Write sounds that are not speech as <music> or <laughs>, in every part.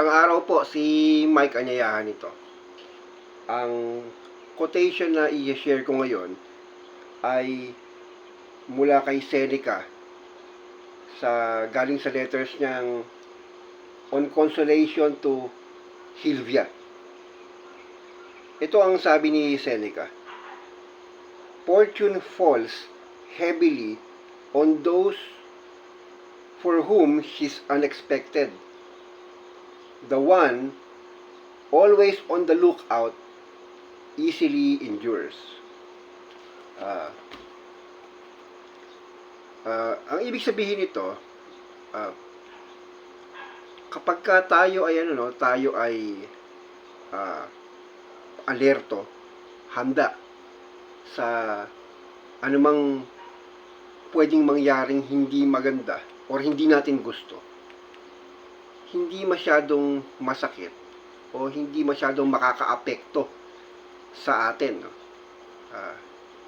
Magandang araw po, si Mike Anyayahan ito. Ang quotation na i-share ko ngayon ay mula kay Seneca sa galing sa letters niyang On Consolation to Silvia. Ito ang sabi ni Seneca. Fortune falls heavily on those for whom she's unexpected the one always on the lookout easily endures. Ah. Ah, ang ibig sabihin nito, ah, kapag ka tayo ay ano no, tayo ay ah, alerto, handa sa anumang pwedeng mangyaring hindi maganda or hindi natin gusto hindi masyadong masakit o hindi masyadong makakaapekto sa atin. No? Ah,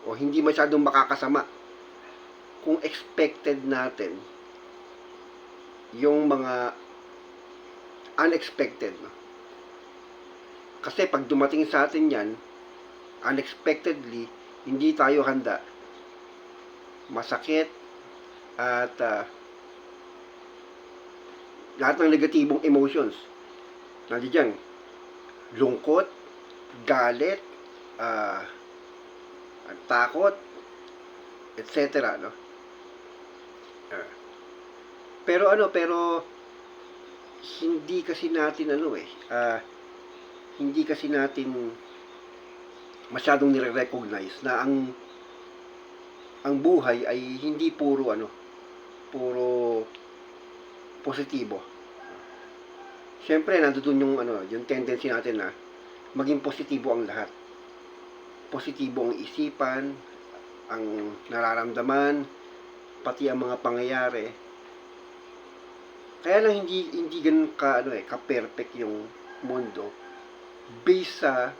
o hindi masyadong makakasama kung expected natin yung mga unexpected. No? Kasi pag dumating sa atin yan, unexpectedly, hindi tayo handa. Masakit at ah, lahat ng negatibong emotions. Nandiyan, lungkot, galit, ah, takot, etc. No? Ah. pero ano, pero hindi kasi natin ano eh, ah, hindi kasi natin masyadong nire-recognize na ang ang buhay ay hindi puro ano, puro positibo. Siyempre, nandoon yung ano, yung tendency natin na maging positibo ang lahat. Positibo ang isipan, ang nararamdaman, pati ang mga pangyayari. Kaya lang hindi hindi ganun ka ano eh, ka-perfect yung mundo based sa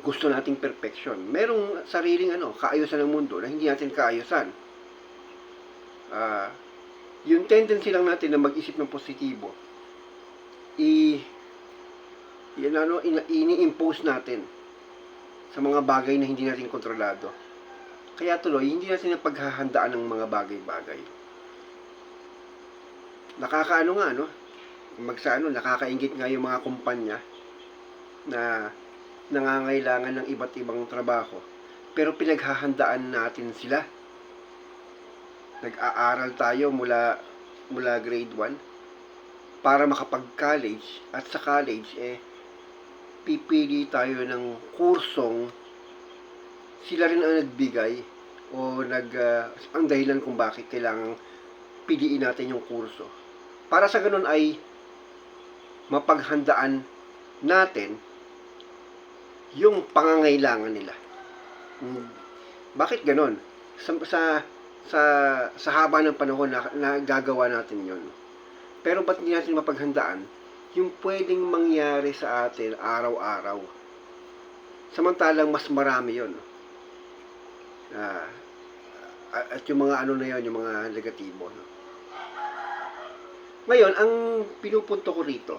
gusto nating perfection. Merong sariling ano, kaayusan ng mundo na hindi natin kaayusan. Ah, yung tendency lang natin na mag-isip ng positibo, i yan ano, ina- ini-impose natin sa mga bagay na hindi natin kontrolado. Kaya tuloy, hindi natin napaghahandaan ng mga bagay-bagay. Nakakaano nga, no? Magsa ano, nakakaingit nga yung mga kumpanya na nangangailangan ng iba't ibang trabaho. Pero pinaghahandaan natin sila nag-aaral tayo mula mula grade 1 para makapag-college at sa college eh pipili tayo ng kursong sila rin ang nagbigay o nag ah, ang dahilan kung bakit kailangang piliin natin yung kurso. Para sa ganun ay mapaghandaan natin yung pangangailangan nila. Hmm, Bakit ganun? Sa, sa sa sa haba ng panahon na, na gagawa natin yon. Pero ba't hindi natin mapaghandaan yung pwedeng mangyari sa atin araw-araw? Samantalang mas marami yon. Ah, at yung mga ano na yon, yung mga negatibo. No? Ngayon, ang pinupunto ko rito,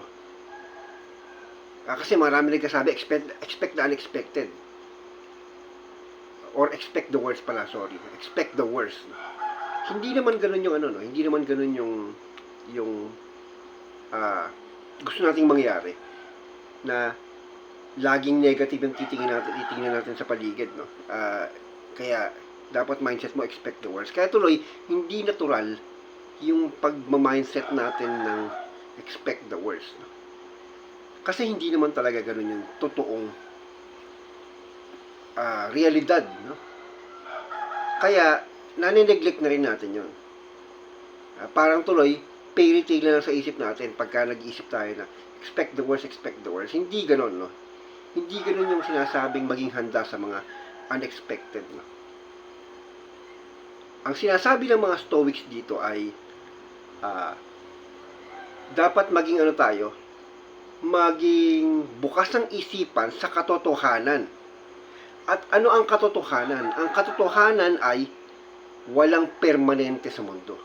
ah, kasi marami nagkasabi, expect, expect the unexpected or expect the worst pala, sorry. Expect the worst. Hindi naman ganun yung ano, no? Hindi naman ganun yung yung ah, gusto nating mangyari na laging negative yung titingin natin, titingnan natin sa paligid, no? Ah, kaya dapat mindset mo expect the worst. Kaya tuloy, hindi natural yung pagma-mindset natin ng expect the worst. No? Kasi hindi naman talaga ganun yung totoong ah, realidad, no? Kaya, nanineglect na rin natin yon. Ah, parang tuloy, fairy tale na lang sa isip natin pagka nag-iisip tayo na expect the worst, expect the worst. Hindi ganon, no? Hindi ganon yung sinasabing maging handa sa mga unexpected, no? Ang sinasabi ng mga Stoics dito ay ah, dapat maging ano tayo, maging bukas ng isipan sa katotohanan. At ano ang katotohanan? Ang katotohanan ay walang permanente sa mundo.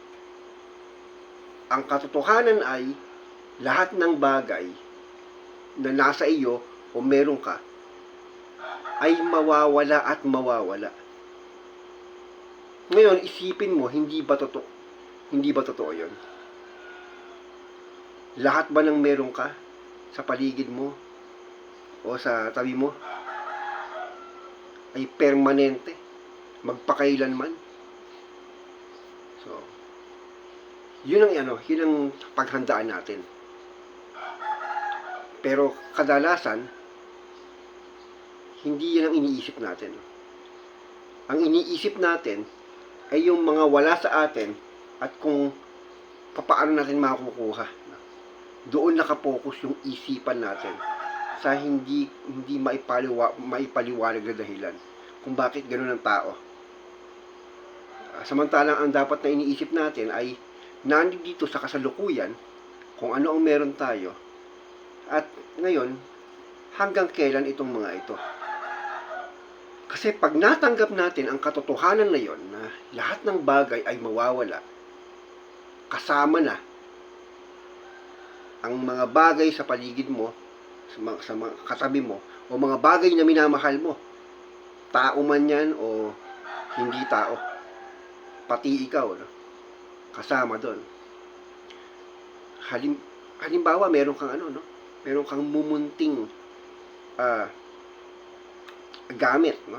Ang katotohanan ay lahat ng bagay na nasa iyo o meron ka ay mawawala at mawawala. Ngayon, isipin mo, hindi ba totoo? Hindi ba totoo yun? Lahat ba ng meron ka sa paligid mo o sa tabi mo ay permanente, magpakailanman? So, yun ang ano, yun ang paghandaan natin. Pero kadalasan, hindi yan ang iniisip natin. Ang iniisip natin ay yung mga wala sa atin at kung papaano natin makukuha. Doon nakapokus yung isipan natin sa hindi hindi maipaliwa, maipaliwanag na dahilan kung bakit ganoon ang tao. Ah, Samantalang ang dapat na iniisip natin ay nandito sa kasalukuyan kung ano ang meron tayo at ngayon hanggang kailan itong mga ito. Kasi pag natanggap natin ang katotohanan na yon na lahat ng bagay ay mawawala, kasama na ang mga bagay sa paligid mo, sa mga, sa mga katabi mo, o mga bagay na minamahal mo. Tao man yan o hindi tao. Pati ikaw, no? kasama doon. Halim, halimbawa, meron kang ano, no? Meron kang mumunting ah, gamit, no?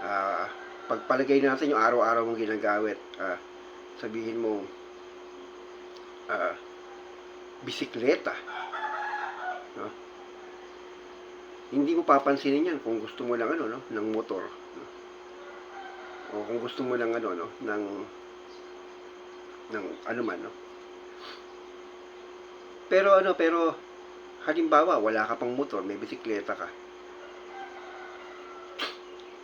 Ah, pagpalagay natin yung araw-araw mong ginagamit, ah, sabihin mo, ah, bisikleta, no? Hindi mo papansinin yan kung gusto mo lang ano, no? ng motor, no? O kung gusto mo lang ano, no? ng ng ano man, no? Pero ano, pero halimbawa, wala ka pang motor, may bisikleta ka.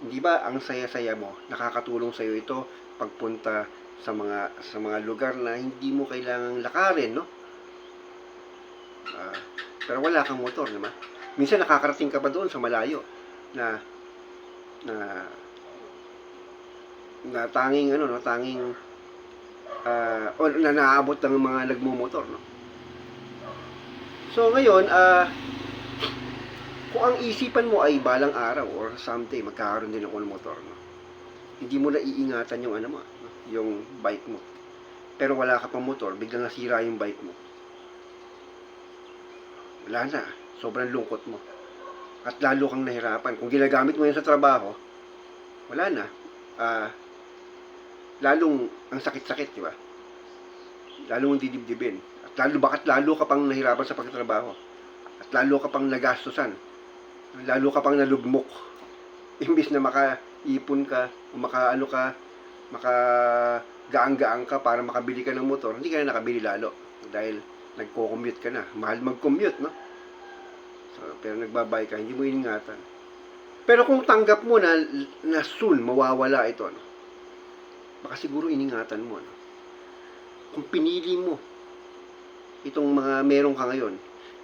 Di ba ang saya-saya mo? Nakakatulong sa iyo ito pagpunta sa mga sa mga lugar na hindi mo kailangang lakarin, no? Pero wala kang motor, di ba? Minsan nakakarating ka pa doon sa malayo na na na tanging ano no, tanging ah, o na naaabot ng mga nagmumotor, no? So ngayon, ah kung ang isipan mo ay balang araw or someday magkakaroon din ako ng motor, no? Hindi mo na iingatan yung ano mo, yung bike mo. Pero wala ka pang motor, biglang nasira yung bike mo. Wala na. Sobrang lungkot mo. At lalo kang nahirapan. Kung ginagamit mo yan sa trabaho, wala na. Ah, lalong ang sakit-sakit, di ba? Lalong ang didibdibin. At lalo, bakit lalo ka pang nahirapan sa pagtatrabaho? At lalo ka pang nagastusan. Lalo ka pang nalugmok. <laughs> Imbis na makaipon ka, o makaano ka, maka gaang-gaang ka para makabili ka ng motor, hindi ka na nakabili lalo. Dahil nagko-commute ka na. Mahal mag-commute, no? So, pero nagbabay ka, hindi mo iningatan. Pero kung tanggap mo na, na soon mawawala ito, no? baka siguro iningatan mo. No? Kung pinili mo itong mga meron ka ngayon,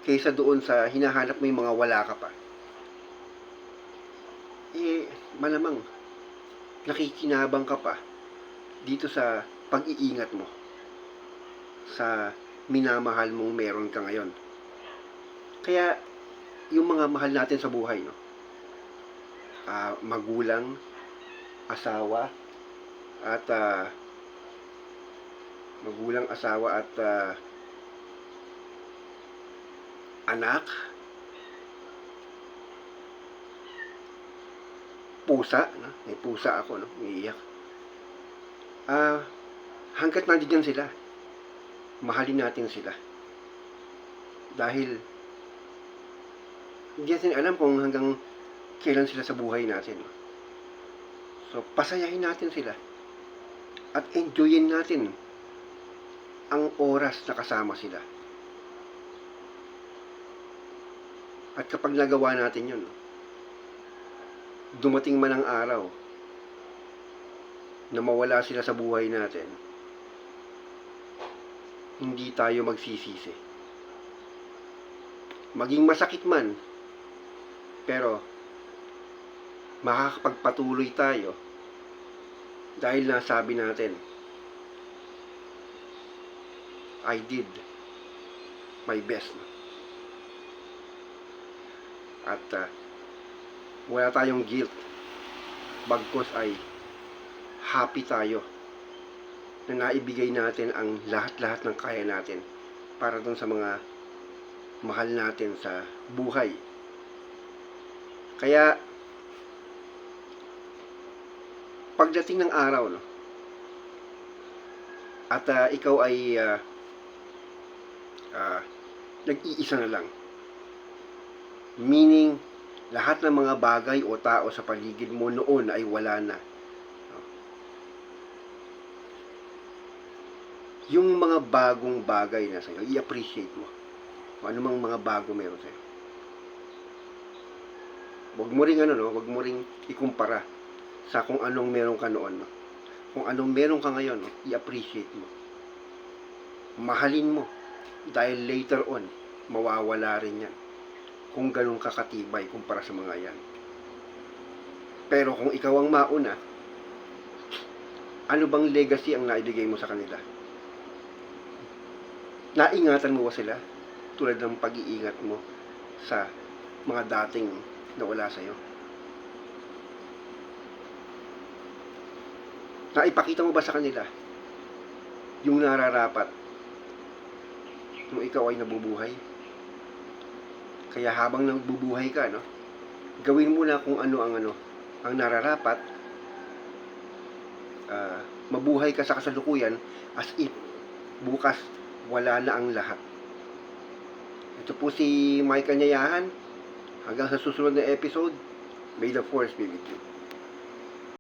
kaysa doon sa hinahanap mo yung mga wala ka pa, eh, malamang nakikinabang ka pa dito sa pag-iingat mo sa minamahal mong meron ka ngayon. Kaya, yung mga mahal natin sa buhay, no? Ah, magulang, asawa, at ah, magulang, asawa, at ah, anak, pusa, no? may pusa ako, no? umiiyak. Ah, hanggat nandiyan sila, mahalin natin sila. Dahil, hindi natin alam kung hanggang kailan sila sa buhay natin. So, pasayahin natin sila. At enjoyin natin ang oras na kasama sila. At kapag nagawa natin yun, dumating man ang araw na mawala sila sa buhay natin, hindi tayo magsisisi. Maging masakit man, pero makakapagpatuloy tayo dahil nasabi natin, I did my best. At ah, wala tayong guilt. Bagkos ay happy tayo na naibigay natin ang lahat-lahat ng kaya natin para dun sa mga mahal natin sa buhay. Kaya, pagdating ng araw, no, at ah, ikaw ay ah, ah, nag-iisa na lang. Meaning, lahat ng mga bagay o tao sa paligid mo noon ay wala na. Yung mga bagong bagay na sa'yo, i-appreciate mo. Kung ano mang mga bago meron sa'yo. Huwag mo ring ano, no? Huwag mo ring ikumpara sa kung anong meron ka noon, no? Kung anong meron ka ngayon, no? i-appreciate mo. Mahalin mo. Dahil later on, mawawala rin yan. Kung ganun kakatibay kumpara sa mga yan. Pero kung ikaw ang mauna, ano bang legacy ang naibigay mo sa kanila? Naingatan mo ba sila? Tulad ng pag-iingat mo sa mga dating nawala sa'yo. Naipakita mo ba sa kanila yung nararapat nung ikaw ay nabubuhay? Kaya habang nagbubuhay ka, no, gawin mo na kung ano ang ano ang nararapat ah, mabuhay ka sa kasalukuyan as if bukas wala na ang lahat. Ito po si Mike Kanyayahan. Hanggang sa susunod na episode, may the force be with you.